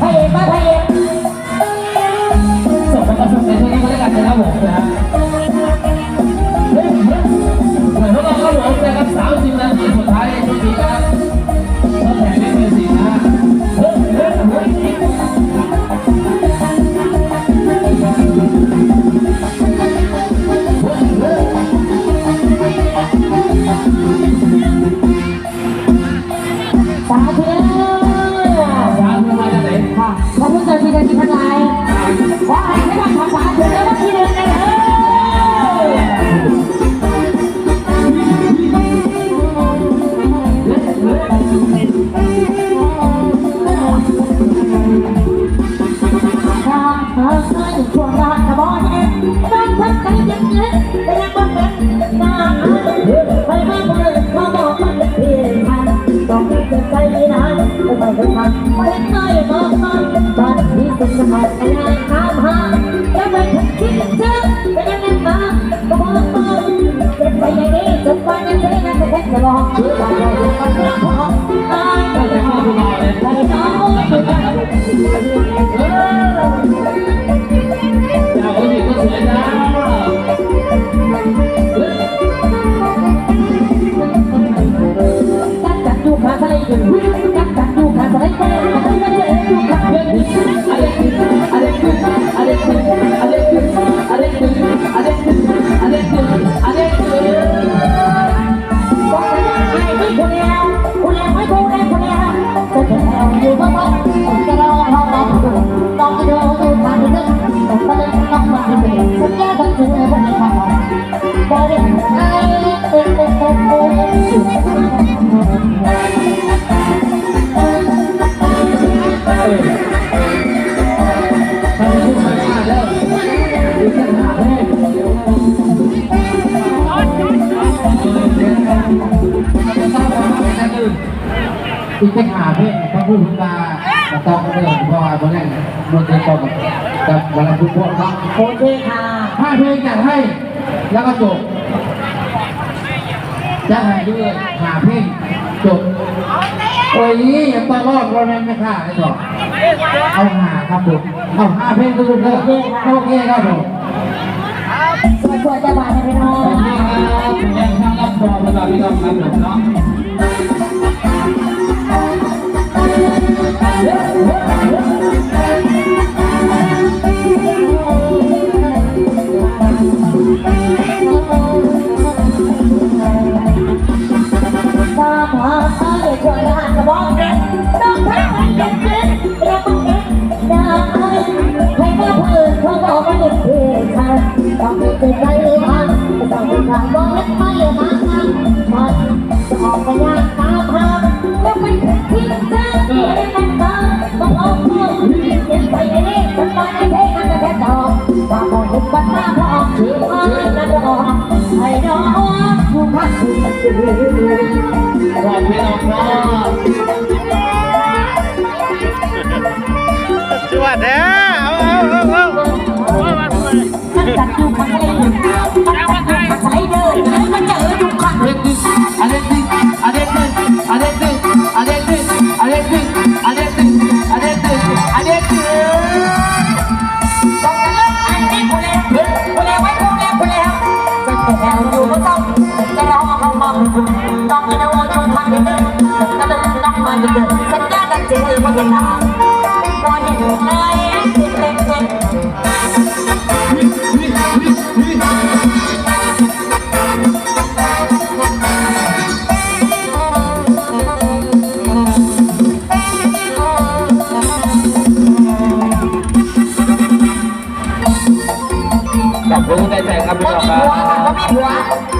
พระเอกมาพระ ไม่ไปไม่ทันไม่เคยบอกมันวันที่สุดสมัยไม่นาามหาแล้ไปทันคิดถึงเปกังมาก็บอกตรงเจ็บไปอย่นจนกว่าจะเน้าแต่จะมหรือว่าเราจะราไปด้ข้องไม่ต้องจอยนะตั้านวิ่ง นั้นมันจะต้อกับวันพุธพวกเขาโอเคค่ะห้าเพลงจัดให้ แล้วก็จบจะให้ด้วยหาเพลงจบโอ้ยอย่าต้องรอบเราแน่นค่ะไอ้ดอเอาหาครับผมเอาห้าเพลงก็รู้แล้วโอเคครับผมสวยสวยจะบานไปน้อขอบคุณครับยังทางรับรองระดับพี่น้องครับผมเนาะ มันก็เป็นแบบนั้น ผู้พักผู้ขอบพี่น้องครับจวดเด้อเอาเอาเอาเอาเอามาทำไมมันจัดอยู่ข้างในมันจัดอยู่ข้างในเดินมันเจออยู่ข้าอะไรดิอะไรดิอะไรดิอะไรดิอะไรดิอะไรดิอะไรดิอะไรดิตรงนั้นไอ้นี่คนแล้วคนแล้วไว้คนแล้วคนแล้วจะแถวอยู่ก็ต้องจะรอเขามา ต้องกินเนเดิกรักเจ๋งครับ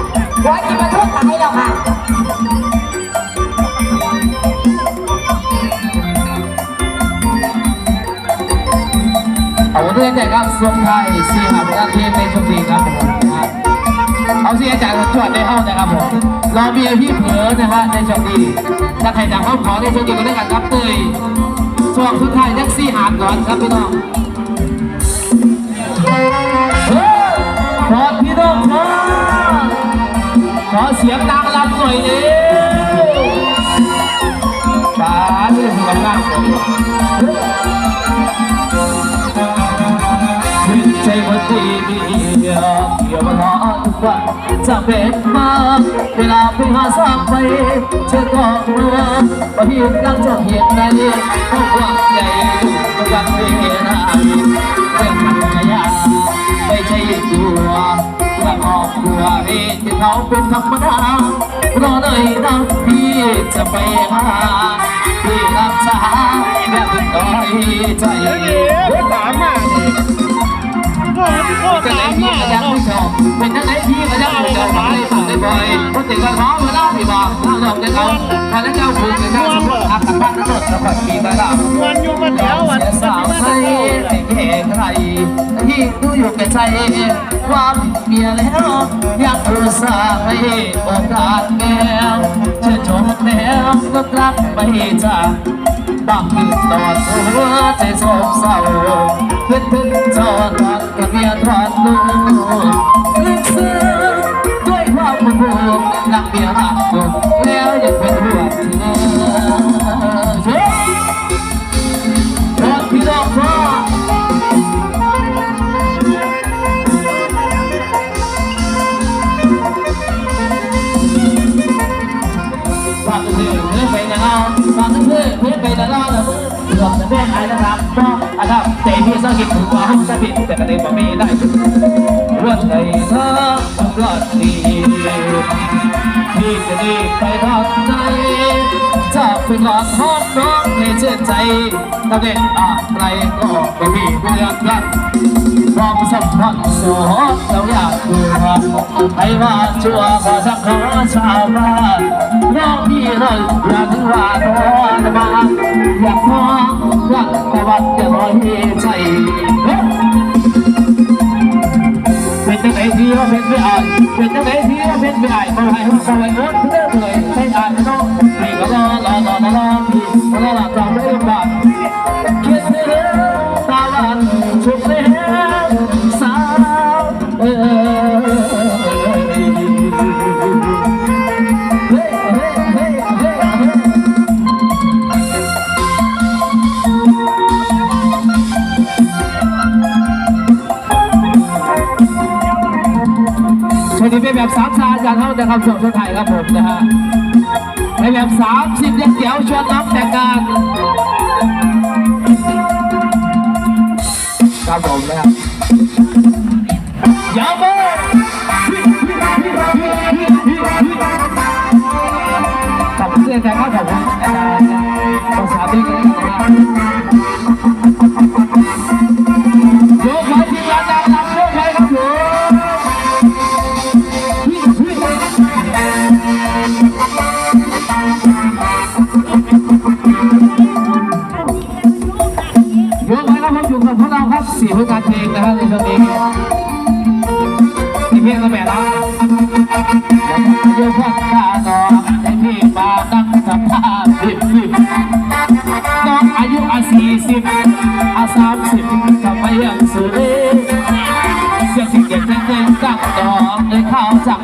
ใจใจครับส่งไทยสี่หาประเทศในช่วงนี้ครับผมนะเอาที่อาจารย์จวดในห้องนะครับผมเรามีพี่เผลอนะฮะในช่วงนี้ถ้าใครจำห้องขอในช่วงนี้ก็ได้กันครับเตยช่วงสุดท้ายแท็กซี่หามก่อนครับพี่น้องขอพี่น้องครับขอเสียงดังรับหน่อยเร็วตาเรื่องกำ ดีเกี่ยวมาทอทุกวันจะเป็นมาเวลาไปหาสางไปเธอก็กลัวว่าพี่นั่งจะเห็นได้เพราะว่าใหญ่กับเวลาเป็นขยะไม่ใช่ตัวและครอบครัวเองที่เขาเป็นธรรมดารอหน่อยนะพี่จะไปหาพี่รับช้าแบบน้อยใจเดี๋ยวนี้สามอะ โอ้โหจะสาได้พี่ก็ยังไม่ชอบเป็นจังไหนพี่ก็ยังไม่ชอบฟังได้ฟังได้บ่อยคนติดกันท้องมาเล่าพี่บอกเล่าหลอกจะเขาพอแล้วเจ้าคุณเป็นข้าสมุทรอาขับบ้านทั้งหมดแล้วก็ปีมาดาววันอยู่มาเสีแล้ววันยสาวใส่แก่ใครที่ดูอยู่แก่ใจความเมียแล้วอยากอุตส่าห์ให้โอกาสแล้วเชื่อชมแล้วก็กลับไปจา กบางตอดหัวใจสบเศร้าเพื่อนเพื่อนจอดรักกับเมียทอดลูกลึกซึ้งด้วยความเป็นห่วงรักเมียรักลูกแล้วยังเป็นห่วงเธอ คิดถึงควาห้องจะผิดแต่ก็ได้บ่มีได้วันไหนเธอต้อดดีพี่จะดีไปทางไหนจะเป็นหลอดห้องน้องในเชื่อใจตะเด็นอะไรก็ไม่มีเรื่องกัน ความสัมพันธ์สู่หอเราอยากดูให้ว่าชัวขอสักขอชาวบ้านน้องพี่เลยอยากถึงว่าตอนมาอยากมองรักต่วัดจะรอยใจเป็นจังไหนที่ว่าเป็นไม่อายเป็นจังไหนที่ว่าเป็นไม่อายมาให้เขาคอยเอิ้นเพื่อเลยให้อายไม่ต้องพี่ก็รอรอรอรอรอพี่ก็รอหลับจำได้บ้างคิดเสียตาวัน สามชาอาจากเท่าจะคำส่งคนไทยครับผมนะฮะในแบบสามสิบยังเดี๋ยวชวนน้องแต่งงานครับผมนะครับ เยกไว้ครับผมอยู่กับพวกเราครับสี่ผู้การเพลงนะครับในช่วงนี้มีเพลงละแม่ละโยกพักตาต่อให้พี่มานั่งสภาษณ์พิบพิบน้องอายุอาสี่สิบอาสามสิบทำไมยังสวยเสียงสิ่งเด็กเก่งตั้งดอกในข้าวสั่ง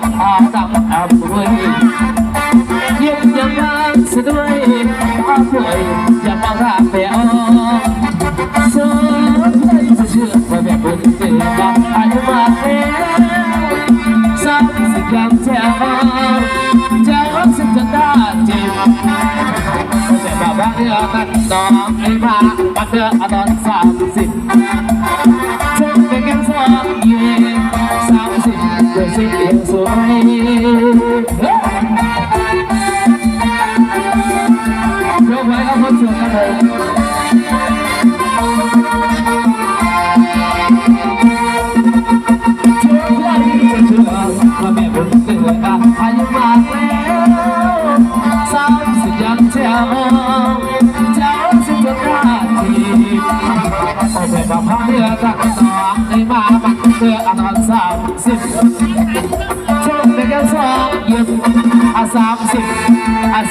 เสือกันดอกไอ้มาบันเดือตอน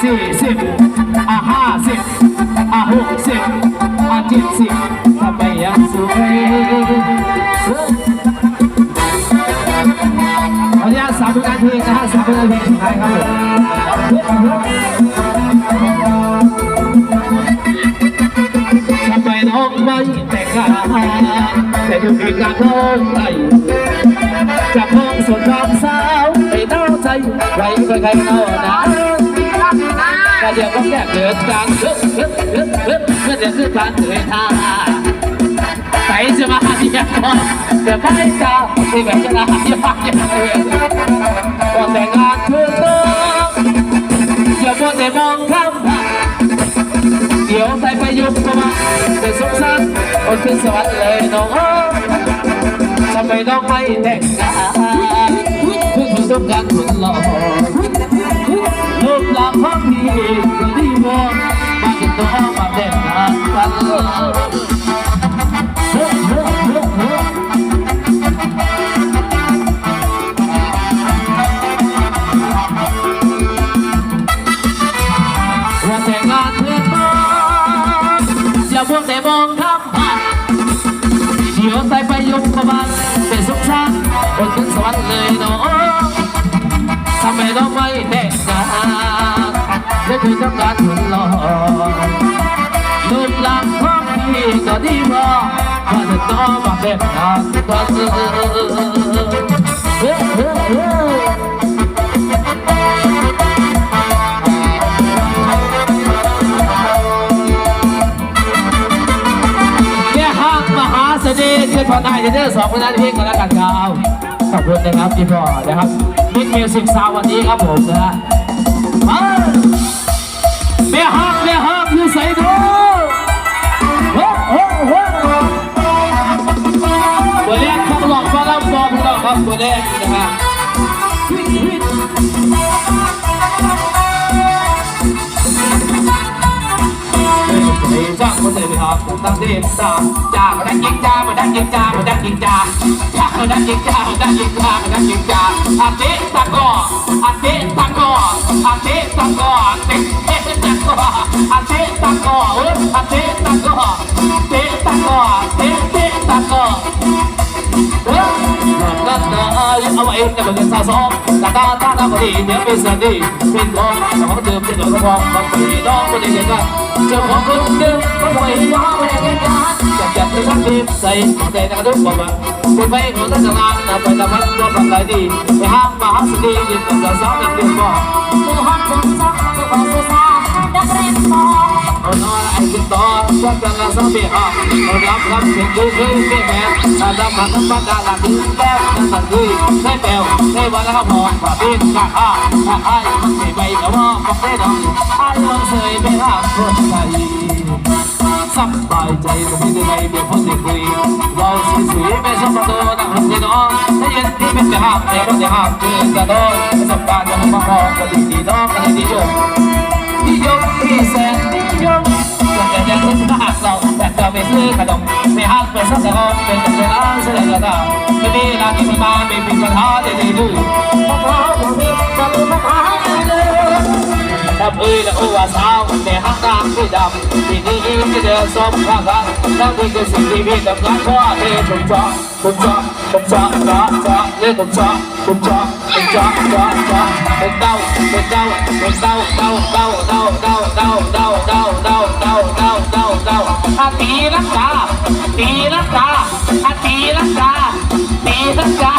สี่สิบอะห้าสิบอะหกสิบอะเจ็ดสิบทำไมยังสวยขออนุญาตสามผลงานเพลงนะฮะสามผลงานเพลงสุดท้ายครับผมไว้แต่งงานแต่ดูมีการน้มไหลจะพองสดความสาวไปเน่าใจไว้ใครๆเน่าหนาก็เดี๋ยวก็แก่เกิดการเฮ้ยเฮ้ยเฮ้ยเฮ้ยเฮ้ยเดี๋ยวคือการเกิดท่าใส่จะมาที่ยังก่อนเดี๋ยวไม่จ้าที่แบบจะลาที่พักยังเองก็แต่งงานเพื่อต้องอย่ามัวแต่มองข้ามเดี๋ยวใส่ไปยุบเข้ามาเป็นสุขสันต์อดขึ้นสวรรค์เลยน้องทำไมน้องไม่แต่งงานเพื่อคุณต้องการคุณหล่อ ทุกหลังห้องนี้ดีบอก และคือต้องการทุนหล่อรูปร่างของพี่ก็ดีพอมาถึงน้องมาแบบงานกันเออเออเออเออเนี่ยห้างมหาเสน่ห์คือพอนายเดอร์สองคนนั้นเพียงกันแล้วกันครับขอบคุณนะครับพี่พ่อนะครับมิดมิวสิกซาววันนี้ครับผมนะฮะ แรกนะฮะวิทวิทจ้างคนเลยไมครับตั้งที่สามจ้ามาดังยิงจ้ามาดังยิงจ้ามาดังยิงจ้าจ้ามาดังยิงจ้ามาดังยิงจ้ามาดังยิงจ้าอาเตตะกออาเตะตะกออาเตตะกอเตะเตะตะกออาเตตะกอเอออาเตตะกอเตะตะกอเตะเตะตะกอ กันนะเอาเองกันเป็นสาวสองตาตาตาตาพอดีเดี๋ยวเป็นสตีเป็นทองสองเดิมเป็นหนุ่มทองบางทีน้องคนนี้เด็กก็เจ้าของคนเดิมก็ปล่อยให้น้องไปเองกันอยากจะไปทักทีใส่ของใจนักดุบอกว่าคุณไปของตั้งาต่นานนาไปตะพัดรถทางไหนดีไปห้ามมาห้ามสตียืนกับสาวสาวนักเรียนบอกไปห้ามสาวสาวไปบอกสาวนักเรียนบอกนอนไอ้กินต่อ ว่าจะงสาวเบียร์เอารับรับเสียงคือคือคือแม่ตาดำมันบ้านดาลังคือแป๊บนั่นคือได้แปลวได้วันแล้วพอฝ่าบินข้าข้าข้าข้ามันใส่ใบกระบอกบอกได้ดอกไอ้ลองเสยไปห้ามคนใจสบายใจตรงนี้ได้เบียร์คนเด็กคุยเราสีสวยไม่ชอบตัวนักหุ่นยนต์ถ้าเย็นที่เป็นจะห้ามแต่ก็จะห้ามคือกระโดดประสบการณ์จะมาพอก็ดีดีน้องก็ดีดีโยมนิยมที่แสนนิยม ส่วนใหญ่จะซื้อมาหักเราแต่เราไปซื้อขนมไปหักเป็นสักสองเป็นแต่ร้าเสด็จกระดาไม่มีร้าที่มาไม่มีปัญหาใดๆด้วยพวกเราบ่มีบ่มีปัญหาเลยทำเอ้ยและโอ้ว่าสาวแต่หักตามที่ดำที่นี่ที่เดินสมข้างกันนั่นคือสิ่งที่มีแต่การขอเทตุกจอตุกจอตุกจอจอจอเล่ตุกจอตุกจอตุกจอจอจอเป็นเต้าเป็นเต้าเป็นเต้าเต้าเต้าเต้าเต้าเต้าเต้าเต้าเต้าเต้าเต้าเต้าเต้าอาตีลักกาตีลักกาอาตีลักกาตีลักกา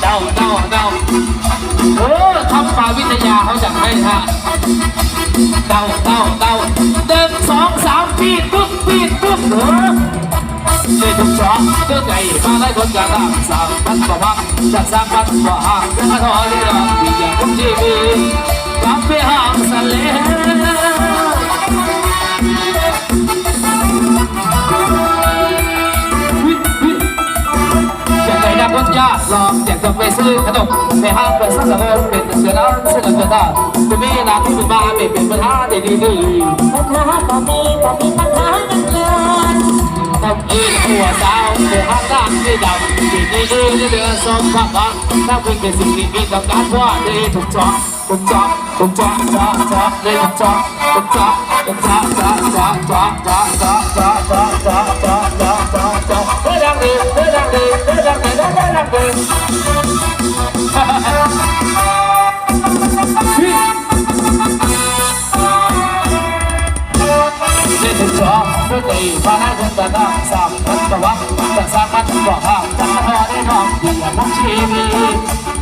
เต้าเต้าเต้าโอ้ทำมาวิทยาเขาจัดให้ฮะเดาเดาเดาหนึ่งสองสามปีดปุ๊บปีดปุ๊บเออเด็กทุกสองเจ้าไก่มาไล่คนกันละสามพันกว่าพักจากสามพันกว่าห้างมาทอดเรือที่อย่างผมชีวิตกลับไปห้างสันเล อยากได้นักคนยากลองอยากจะไปซื้อขนมไปห้างไปสักสองเป็นเสือน้ำเสือน้ำเสือตาจะมีนาที่มาไม่เป็นปัญหาใดๆเลยปัญหาบ่มีบ่มีปัญหากันเล ฟ้าคนตาตาสามพันตะวันแต่สามพันกว่าห้าจันทร์ทอได้ทองเกี่ยวมุกชีวี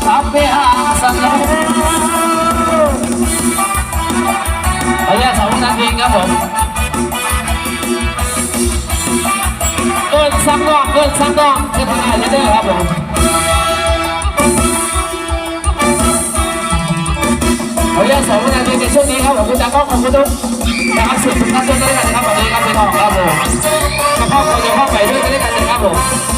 สามไปหาสันเลยระยะสองนาทีครับผม ซ้ำนอกเกินซักดอกเกินทำงานเด้อครับผมขออนุญาตสองนาทีในช่วงนี้ครับผมคุณจาก้องขอบคุณทุกนะครับสื่อทุกท่านด้วยกันนะครับวันนี้ครับพี่องครับผมกระเพาะคนเดียวพ่อไปด้วยกันด้วยกันนะครับผม